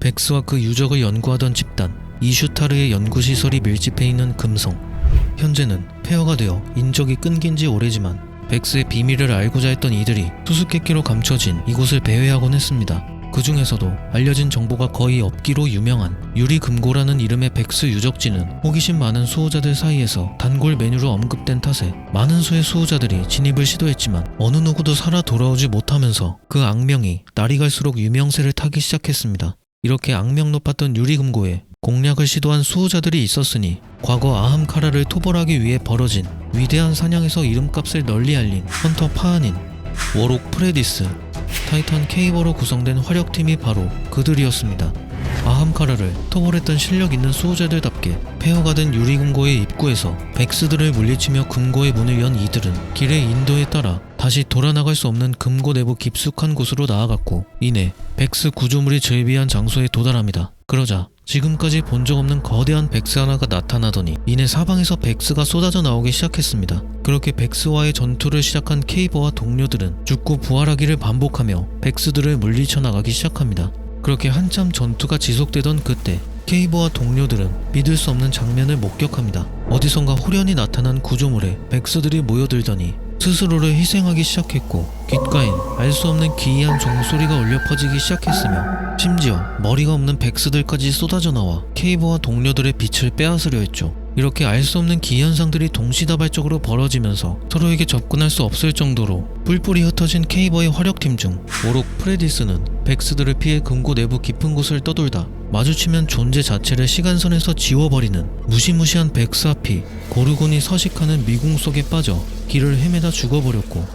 백스와 그 유적을 연구하던 집단 이슈타르의 연구시설이 밀집해 있는 금성 현재는 폐허가 되어 인적이 끊긴 지 오래지만 백스의 비밀을 알고자 했던 이들이 수수께끼로 감춰진 이곳을 배회하곤 했습니다. 그 중에서도 알려진 정보가 거의 없기로 유명한 유리금고라는 이름의 백스 유적지는 호기심 많은 수호자들 사이에서 단골 메뉴로 언급된 탓에 많은 수의 수호자들이 진입을 시도했지만 어느 누구도 살아 돌아오지 못하면서 그 악명이 날이 갈수록 유명세를 타기 시작했습니다. 이렇게 악명 높았던 유리금고에 공략을 시도한 수호자들이 있었으니 과거 아함카라를 토벌하기 위해 벌어진 위대한 사냥에서 이름값을 널리 알린 헌터 파한인 워록 프레디스 타이탄 케이버로 구성된 화력팀이 바로 그들이었습니다. 아함카라를 토벌했던 실력 있는 수호자들답게 폐허가 된 유리금고의 입구에서 백스들을 물리치며 금고의 문을 연 이들은 길의 인도에 따라 다시 돌아나갈 수 없는 금고 내부 깊숙한 곳으로 나아갔고 이내 백스 구조물이 즐비한 장소에 도달합니다. 그러자 지금까지 본 적 없는 거대한 백스 하나가 나타나더니 이내 사방에서 백스가 쏟아져 나오기 시작했습니다. 그렇게 백스와의 전투를 시작한 케이버와 동료들은 죽고 부활하기를 반복하며 백스들을 물리쳐 나가기 시작합니다. 그렇게 한참 전투가 지속되던 그때 케이버와 동료들은 믿을 수 없는 장면을 목격합니다. 어디선가 호련히 나타난 구조물에 백스들이 모여들더니 스스로를 희생하기 시작했고 귓가엔 알 수 없는 기이한 종소리가 울려 퍼지기 시작했으며 심지어 머리가 없는 백스들까지 쏟아져 나와 케이버와 동료들의 빛을 빼앗으려 했죠. 이렇게 알 수 없는 기현상들이 동시다발적으로 벌어지면서 서로에게 접근할 수 없을 정도로 뿔뿔이 흩어진 케이버의 화력팀 중 오록 프레디스는 백스들을 피해 금고 내부 깊은 곳을 떠돌다 마주치면 존재 자체를 시간선에서 지워버리는 무시무시한 백스 앞이 고르곤이 서식하는 미궁 속에 빠져 길을 헤매다 죽어버렸고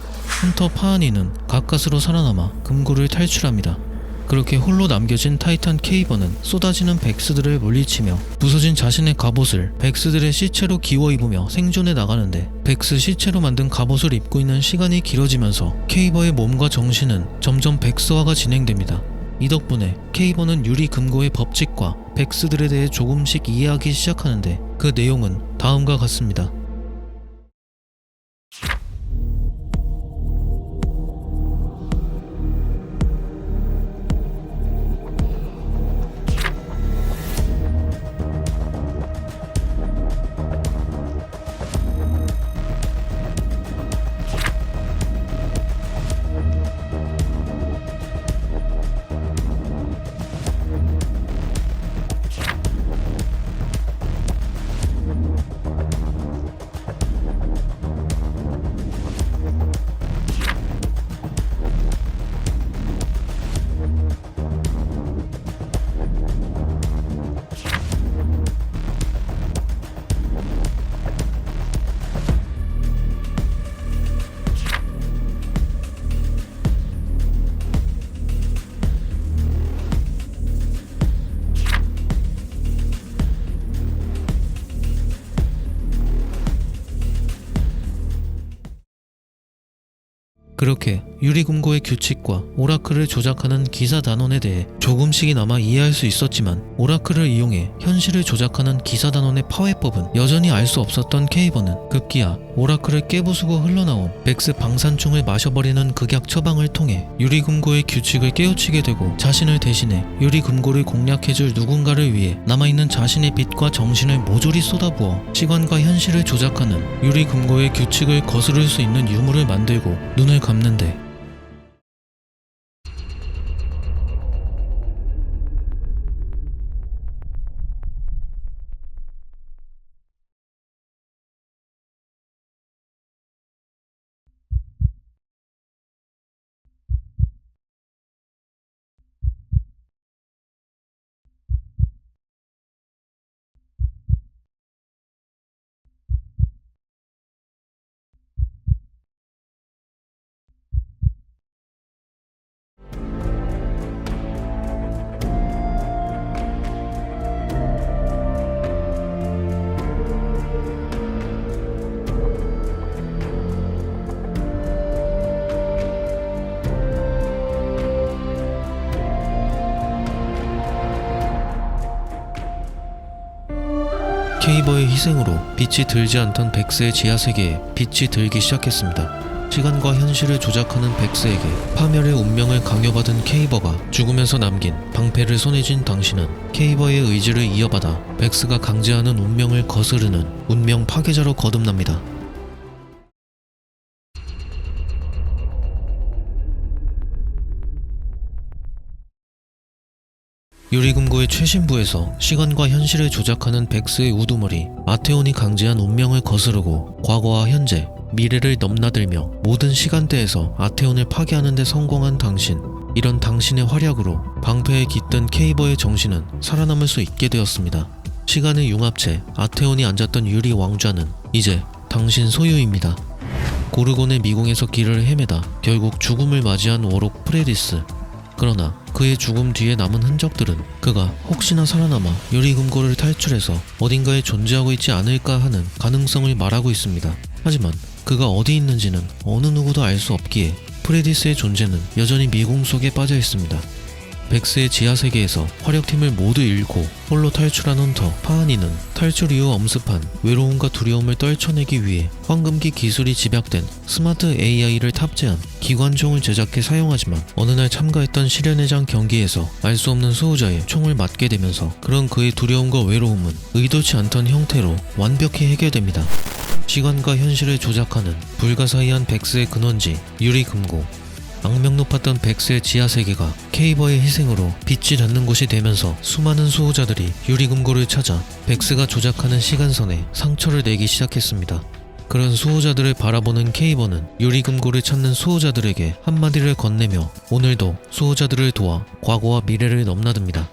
헌터 파하니는 가까스로 살아남아 금고를 탈출합니다. 그렇게 홀로 남겨진 타이탄 케이버는 쏟아지는 백스들을 물리치며 부서진 자신의 갑옷을 백스들의 시체로 기워 입으며 생존해 나가는데 백스 시체로 만든 갑옷을 입고 있는 시간이 길어지면서 케이버의 몸과 정신은 점점 백스화가 진행됩니다. 이 덕분에 케이버는 유리 금고의 법칙과 백스들에 대해 조금씩 이해하기 시작하는데 그 내용은 다음과 같습니다. 그렇게 유리금고의 규칙과 오라클을 조작하는 기사 단원에 대해 조금씩이나마 이해할 수 있었지만 오라클을 이용해 현실을 조작하는 기사 단원의 파회법은 여전히 알 수 없었던 케이버는 급기야 오라클을 깨부수고 흘러나온 백스 방산충을 마셔버리는 극약 처방을 통해 유리금고의 규칙을 깨우치게 되고 자신을 대신해 유리금고를 공략해줄 누군가를 위해 남아있는 자신의 빛과 정신을 모조리 쏟아부어 시간과 현실을 조작하는 유리금고의 규칙을 거스를 수 있는 유물을 만들고 눈을 감는데 케이버의 희생으로 빛이 들지 않던 백스의 지하세계에 빛이 들기 시작했습니다. 시간과 현실을 조작하는 백스에게 파멸의 운명을 강요받은 케이버가 죽으면서 남긴 방패를 손에 쥔 당신은 케이버의 의지를 이어받아 백스가 강제하는 운명을 거스르는 운명 파괴자로 거듭납니다. 유리금고의 최신부에서 시간과 현실을 조작하는 백스의 우두머리 아테온이 강제한 운명을 거스르고 과거와 현재, 미래를 넘나들며 모든 시간대에서 아테온을 파괴하는 데 성공한 당신 이런 당신의 활약으로 방패에 깃든 케이버의 정신은 살아남을 수 있게 되었습니다. 시간의 융합체 아테온이 앉았던 유리 왕좌는 이제 당신 소유입니다. 고르곤의 미궁에서 길을 헤매다 결국 죽음을 맞이한 워록 프레디스 그러나 그의 죽음 뒤에 남은 흔적들은 그가 혹시나 살아남아 유리금고를 탈출해서 어딘가에 존재하고 있지 않을까 하는 가능성을 말하고 있습니다. 하지만 그가 어디 있는지는 어느 누구도 알 수 없기에 프레디스의 존재는 여전히 미궁 속에 빠져 있습니다. 백스의 지하 세계에서 화력팀을 모두 잃고 홀로 탈출한 헌터 파하니는 탈출 이후 엄습한 외로움과 두려움을 떨쳐내기 위해 황금기 기술이 집약된 스마트 AI를 탑재한 기관총을 제작해 사용하지만 어느 날 참가했던 실현회장 경기에서 알 수 없는 수호자의 총을 맞게 되면서 그런 그의 두려움과 외로움은 의도치 않던 형태로 완벽히 해결됩니다. 시간과 현실을 조작하는 불가사의한 백스의 근원지 유리금고 악명 높았던 백스의 지하 세계가 케이버의 희생으로 빛이 닿는 곳이 되면서 수많은 수호자들이 유리금고를 찾아 백스가 조작하는 시간선에 상처를 내기 시작했습니다. 그런 수호자들을 바라보는 케이버는 유리금고를 찾는 수호자들에게 한마디를 건네며 오늘도 수호자들을 도와 과거와 미래를 넘나듭니다.